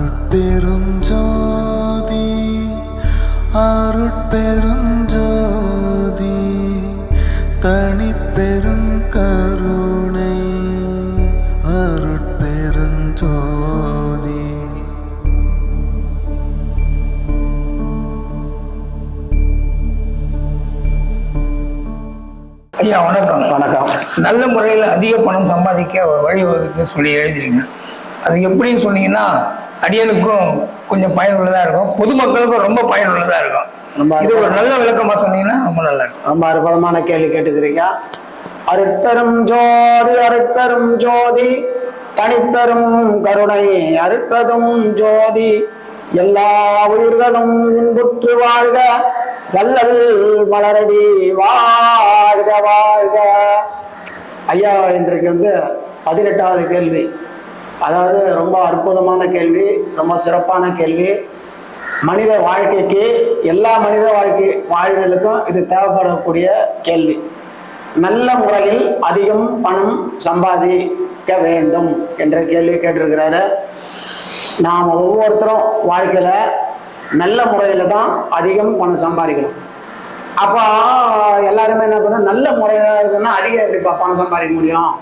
அருட்பெருஞ்சோதி அருட்பெருஞ்சோதி தனிப்பெரும் கருணை அருட்பெருஞ்சோதி. ஐயா வணக்கம். வணக்கம். நல்ல முறையில் அதிக பணம் சம்பாதிக்க ஒரு வழிவகுத்து சொல்லி எழுதிருங்க அது எப்படின்னு சொன்னீங்கன்னா அடியனுக்கும் கொஞ்சம் பயனுள்ளதா இருக்கும். பொதுமக்களுக்கும் ரொம்ப பயனுள்ளதா இருக்கும். இது ஒரு நல்ல விளக்கமா சொன்னீங்கன்னா ரொம்ப நல்லா இருக்கும். ரொம்ப அற்புதமான கேள்வி கேட்டுக்கிறீங்க. அருட்பெரும் ஜோதி அருட்பெரும் ஜோதி தனிப்பெரும் கருணை. அருட்பெரும் ஜோதி எல்லா உயிர்களும் இன்புற்று வாழ்க. வல்லல் மலரடி வாழ்க வாழ்க. ஐயா இன்றைக்கு வந்து பதினெட்டாவது கேள்வி. அதாவது ரொம்ப அற்புதமான கேள்வி ரொம்ப சிறப்பான கேள்வி. மனித வாழ்க்கைக்கு எல்லா மனித வாழ்க்கை வாழ்வுகளுக்கும் இது தேவைப்படக்கூடிய கேள்வி. நல்ல முறையில் அதிகம் பணம் சம்பாதிக்க வேண்டும் என்ற கேள்வி கேட்டிருக்கிறாரு. நாம் ஒவ்வொருத்தரும் வாழ்க்கையில் நல்ல முறையில் தான் அதிகம் பணம் சம்பாதிக்கணும். அப்போ எல்லாருமே என்ன பண்ணணும்? நல்ல முறையில் இருக்குன்னா அதிகம் எப்படிப்பா பணம் சம்பாதிக்க முடியும்?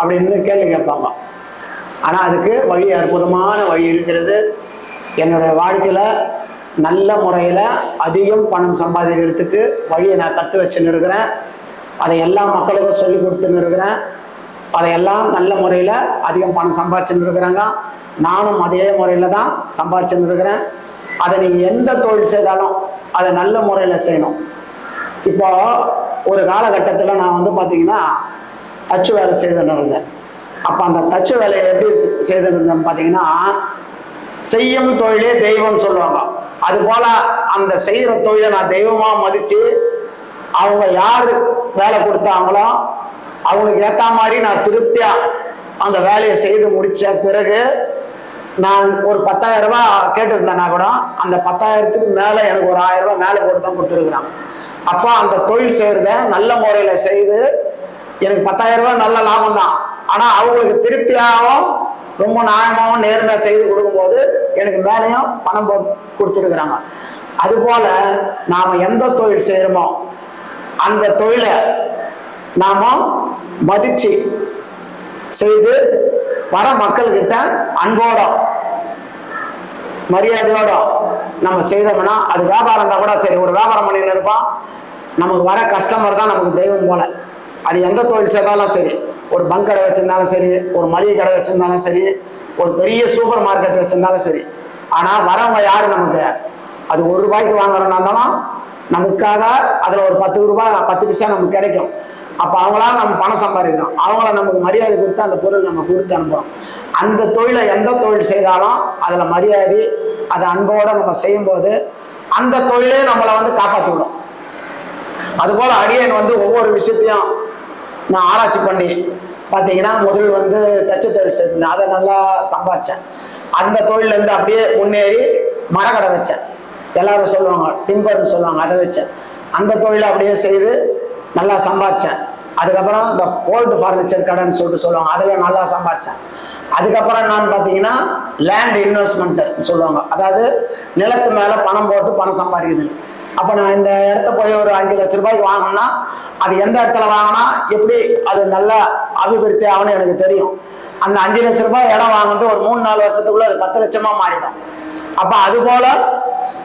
அப்படின்னு கேள்வி கேட்பாங்க. ஆனால் அதுக்கு வழி அற்புதமான வழி இருக்கிறது. என்னுடைய வாழ்க்கையில் நல்ல முறையில் அதிகம் பணம் சம்பாதிக்கிறதுக்கு வழியை நான் கற்று வச்சுன்னு இருக்கிறேன். அதை எல்லா மக்களுக்கும் சொல்லி கொடுத்துன்னு இருக்கிறேன். அதையெல்லாம் நல்ல முறையில் அதிகம் பணம் சம்பாதிச்சுன்னு இருக்கிறாங்க. நானும் அதே முறையில் தான் சம்பாதிச்சுன்னு இருக்கிறேன். அதை நீங்கள் எந்த தொழில் செய்தாலும் அதை நல்ல முறையில் செய்யணும். இப்போ ஒரு காலகட்டத்தில் நான் வந்து பார்த்தீங்கன்னா தச்சு வேலை செய்துன்னு இருந்தேன். அப்போ அந்த தச்சு வேலையை எப்படி செய்திருந்தோம் இருந்தேன் பார்த்தீங்கன்னா செய்யும் தொழிலே தெய்வம் சொல்லுவாங்க. அதுபோல அந்த செய்கிற தொழிலை நான் தெய்வமாக மதித்து அவங்க யார் வேலை கொடுத்தாங்களோ அவங்களுக்கு ஏற்ற மாதிரி நான் திருப்தியாக அந்த வேலையை செய்து முடித்த பிறகு நான் ஒரு பத்தாயிரம் ரூபாய் கேட்டிருந்தேன்னா கூட அந்த பத்தாயிரத்துக்கு மேலே எனக்கு ஒரு ஆயிரம் ரூபாய் மேலே போட்டு தான் கொடுத்துருக்குறான் அப்போ அந்த தொழில் செய்கிறத நல்ல முறையில் செய்து எனக்கு பத்தாயிரம் ரூபாய் நல்ல லாபம் தான் ஆனால் அவங்களுக்கு திருப்தியாகவும் ரொம்ப நியாயமாகவும் நேர்மையாக செய்து கொடுக்கும்போது எனக்கு மேலேயும் பணம் போட்டு கொடுத்துருக்குறாங்க. அதுபோல் நாம் எந்த தொழில் செய்கிறோமோ அந்த தொழிலை நாம மதிச்சு செய்து வர மக்கள்கிட்ட அன்போட மரியாதையோட நம்ம செய்தோம்னா அது வியாபாரம் தான் கூட சரி ஒரு வியாபாரம் பண்ணிட்டு இருப்போம். நமக்கு வர கஸ்டமர் தான் நமக்கு தெய்வம் போல. அது எந்த தொழில் செய்தாலும் சரி ஒரு பங்க் கடை வச்சுருந்தாலும் சரி ஒரு மளிகை கடை வச்சுருந்தாலும் சரி ஒரு பெரிய சூப்பர் மார்க்கெட் வச்சுருந்தாலும் சரி. ஆனால் வரவங்க யார் நமக்கு? அது ஒரு ரூபாய்க்கு வாங்குறோம்னா இருந்தாலும் நமக்காக அதில் ஒரு பத்து ரூபாய் பத்து பைசா நமக்கு கிடைக்கும். அப்போ அவங்களால நம்ம பணம் சம்பாதிக்கிறோம். அவங்கள நமக்கு மரியாதை கொடுத்து அந்த பொருள் நம்ம கொடுத்து அனுப்புகிறோம் அந்த தொழிலை எந்த தொழில் செய்தாலும் அதில் மரியாதை அதை அன்போடு நம்ம செய்யும்போது அந்த தொழிலே நம்மளை வந்து காப்பாற்றி விடும் அதுபோல் அடியன் வந்து ஒவ்வொரு விஷயத்தையும் நான் ஆராய்ச்சி பண்ணி பார்த்தீங்கன்னா முதல் வந்து தச்சு தொழில் செய்திருந்தேன் அதை நல்லா சம்பாரித்தேன் அந்த தொழிலேருந்து அப்படியே முன்னேறி மரக்கடை வச்சேன். எல்லாரும் சொல்லுவாங்க டிம்பர்னு சொல்லுவாங்க அதை வச்சேன். அந்த தொழிலை அப்படியே செய்து நல்லா சம்பாரித்தேன் அதுக்கப்புறம் இந்த ஓல்டு ஃபர்னிச்சர் கடைன்னு சொல்லிட்டு சொல்லுவாங்க அதில் நல்லா சம்பாரித்தேன் அதுக்கப்புறம் நான் பார்த்தீங்கன்னா லேண்ட் இன்வெஸ்ட்மெண்ட்டுன்னு சொல்லுவாங்க. அதாவது நிலத்து மேலே பணம் போட்டு பணம் சம்பாதிக்குதுன்னு. அப்போ நான் இந்த இடத்த போய் ஒரு அஞ்சு லட்ச ரூபாய்க்கு வாங்கினா அது எந்த இடத்துல வாங்கினா எப்படி அது நல்லா அபிவிருத்தி ஆகும்னு எனக்கு தெரியும். அந்த அஞ்சு லட்ச ரூபாய் இடம் வாங்குறது ஒரு மூணு நாலு வருஷத்துக்குள்ள அது பத்து லட்சமா மாறிடும். அப்போ அது போல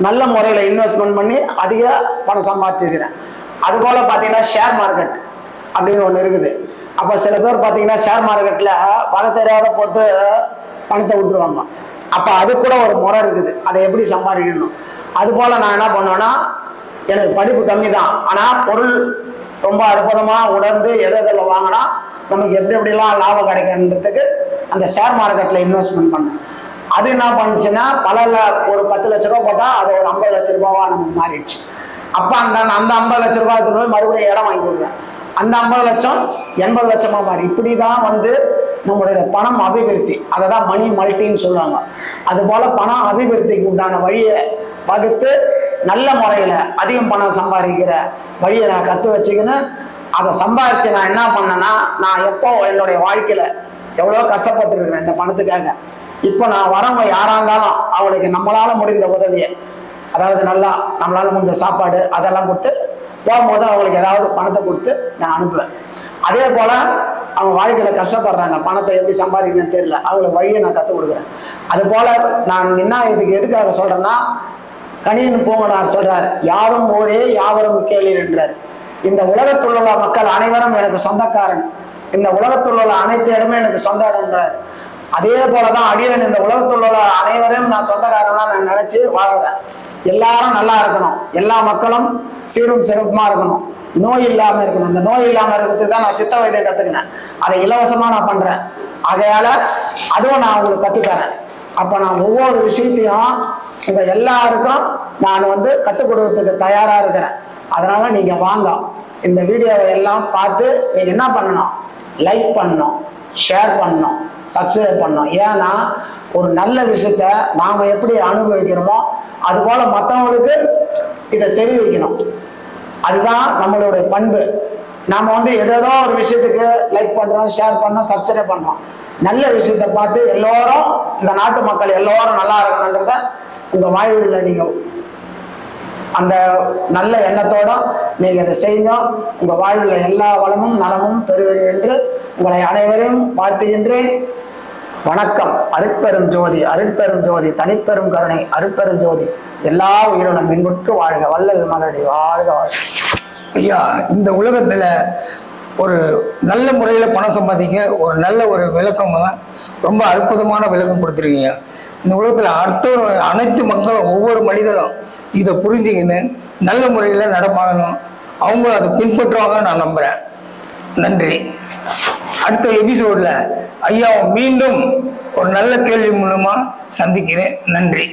நல்ல முறையில் இன்வெஸ்ட்மெண்ட் பண்ணி அதிக பணம் சம்பாதிச்சிருக்கிறேன் அது போல பார்த்தீங்கன்னா ஷேர் மார்க்கெட் அப்படின்னு ஒன்று இருக்குது. அப்போ சில பேர் பார்த்தீங்கன்னா ஷேர் மார்க்கெட்டில் வர தெரியாத போட்டு பணத்தை விட்டுருவாங்க. அப்போ அது கூட ஒரு முறை இருக்குது. அதை எப்படி சம்பாதிக்கணும்? அதுபோல் நான் என்ன பண்ணுவேன்னா எனக்கு படிப்பு கம்மி தான் ஆனால் பொருள் ரொம்ப அற்புதமாக உணர்ந்து எதை எதில் வாங்கினா நமக்கு எப்படி எப்படிலாம் லாபம் கிடைக்குன்றதுக்கு அந்த ஷேர் மார்க்கெட்டில் இன்வெஸ்ட்மெண்ட் பண்ணேன். அது என்ன பண்ணுச்சுன்னா பல ஒரு பத்து லட்ச ரூபா போட்டால் அது ஒரு ஐம்பது லட்ச ரூபாவா நமக்கு மாறிடுச்சு. அப்போ அந்த அந்த ஐம்பது லட்ச ரூபா எடுத்துட்டு போய் மறுபடியும் இடம் வாங்கி கொடுக்குறேன் அந்த ஐம்பது லட்சம் எண்பது லட்சமாக மாறி. இப்படி தான் வந்து நம்மளுடைய பணம் அபிவிருத்தி. அதை தான் மணி மல்டின்னு சொல்லுவாங்க. அதுபோல் பணம் அபிவிருத்திக்கு உண்டான வழியை வகுத்து நல்ல முறையில் அதிகம் பணம் சம்பாதிக்கிற வழியை நான் கற்று வச்சுக்கின்னு அதை சம்பாதிச்சு நான் என்ன பண்ணேன்னா நான் எப்போ என்னுடைய வாழ்க்கையில் எவ்வளோ கஷ்டப்பட்டு இருக்கிறேன் இந்த பணத்துக்காக. இப்போ நான் வரவங்க யாரா இருந்தாலும் அவளுக்கு நம்மளால முடிந்த உதவியை அதாவது நல்லா நம்மளால முடிஞ்ச சாப்பாடு அதெல்லாம் கொடுத்து போகும்போது அவங்களுக்கு ஏதாவது பணத்தை கொடுத்து நான் அனுப்புவேன். அதே போல அவங்க வாழ்க்கையில கஷ்டப்படுறாங்க பணத்தை எப்படி சம்பாதிக்கணும்னு தெரியல அவங்களுக்கு வழியை நான் கற்றுக் கொடுக்குறேன். அது போல நான் என்ன இதுக்கு எதுக்காக சொல்றேன்னா கணிதன் பூங்கனார் சொல்றார் யாரும் ஒரே யாவரும் கேளீர் என்றார். இந்த உலகத்தில் உள்ள மக்கள் அனைவரும் எனக்கு சொந்தக்காரன். இந்த உலகத்தில் உள்ள அனைத்து இடமும் எனக்கு சொந்த இடம்ன்றார் அதே போலதான் அடியன் இந்த உலகத்தில் உள்ள அனைவரையும் நான் சொந்தக்காரனா நான் நினைச்சு வாழறேன். எல்லாரும் நல்லா இருக்கணும். எல்லா மக்களும் சீரும் சிறப்புமா இருக்கணும். நோய் இல்லாம இருக்கணும். இந்த நோய் இல்லாம இருக்கிறதுக்கு தான் நான் சித்த வைத்தியம் கத்துக்கினேன். அதை இலவசமா நான் பண்றேன். ஆகையால அதுவும் நான் உங்களுக்கு கத்துத்தரேன். அப்போ நான் ஒவ்வொரு விஷயத்தையும் உங்கள் எல்லாருக்கும் நான் வந்து கற்றுக் கொடுக்கறதுக்கு தயாராக இருக்கிறேன். அதனால் நீங்கள் வாங்க. இந்த வீடியோவை எல்லாம் பார்த்து நீங்கள் என்ன பண்ணணும்? லைக் பண்ணணும். ஷேர் பண்ணணும். சப்ஸ்கிரைப் பண்ணணும். ஏன்னா ஒரு நல்ல விஷயத்த நாம் எப்படி அனுபவிக்கிறோமோ அதுபோல் மற்றவங்களுக்கு இதை தெரிவிக்கணும். அதுதான் நம்மளுடைய பண்பு. நாம் வந்து ஏதேதோ ஒரு விஷயத்துக்கு லைக் பண்ணுறோம் ஷேர் பண்ணோம் சப்ஸ்கிரைப் பண்ணுறோம் நல்ல விஷயத்தை பார்த்து எல்லோரும் இந்த நாட்டு மக்கள் எல்லோரும் நல்லா இருக்கணுன்றத உங்க வாழ்வில் நீங்க அந்த நல்ல எண்ணத்தோட நீங்க இதை செய்தோம் உங்க வாழ்வில் எல்லா வளமும் நலமும் பெறுவீர்கள் என்று உங்களை அனைவரையும் வாழ்த்துகின்றேன். வணக்கம். அருட்பெரும் ஜோதி அருட்பெரும் ஜோதி தனிப்பெரும் கருணை அருட்பெரும் ஜோதி. எல்லா உயிரினும் மின்புற்று வாழ்க. வல்லல் மலடி வாழ்க வாழ்க. ஐயா இந்த உலகத்துல ஒரு நல்ல முறையில் பணம் சம்பாதிக்க ஒரு நல்ல ஒரு விளக்கம் தான். ரொம்ப அற்புதமான விளக்கம் கொடுத்துருக்கீங்க. இந்த உலகத்தில் அர்த்தம் அனைத்து மக்களும் ஒவ்வொரு மனிதனும் இதை புரிஞ்சுக்கின்னு நல்ல முறையில் நடமாடணும். அவங்களும் அதை பின்பற்றுவாங்கன்னு நான் நம்புகிறேன் நன்றி. அடுத்த எபிசோடில் ஐயாவை மீண்டும் ஒரு நல்ல கேள்வி மூலமாக சந்திக்கிறேன். நன்றி.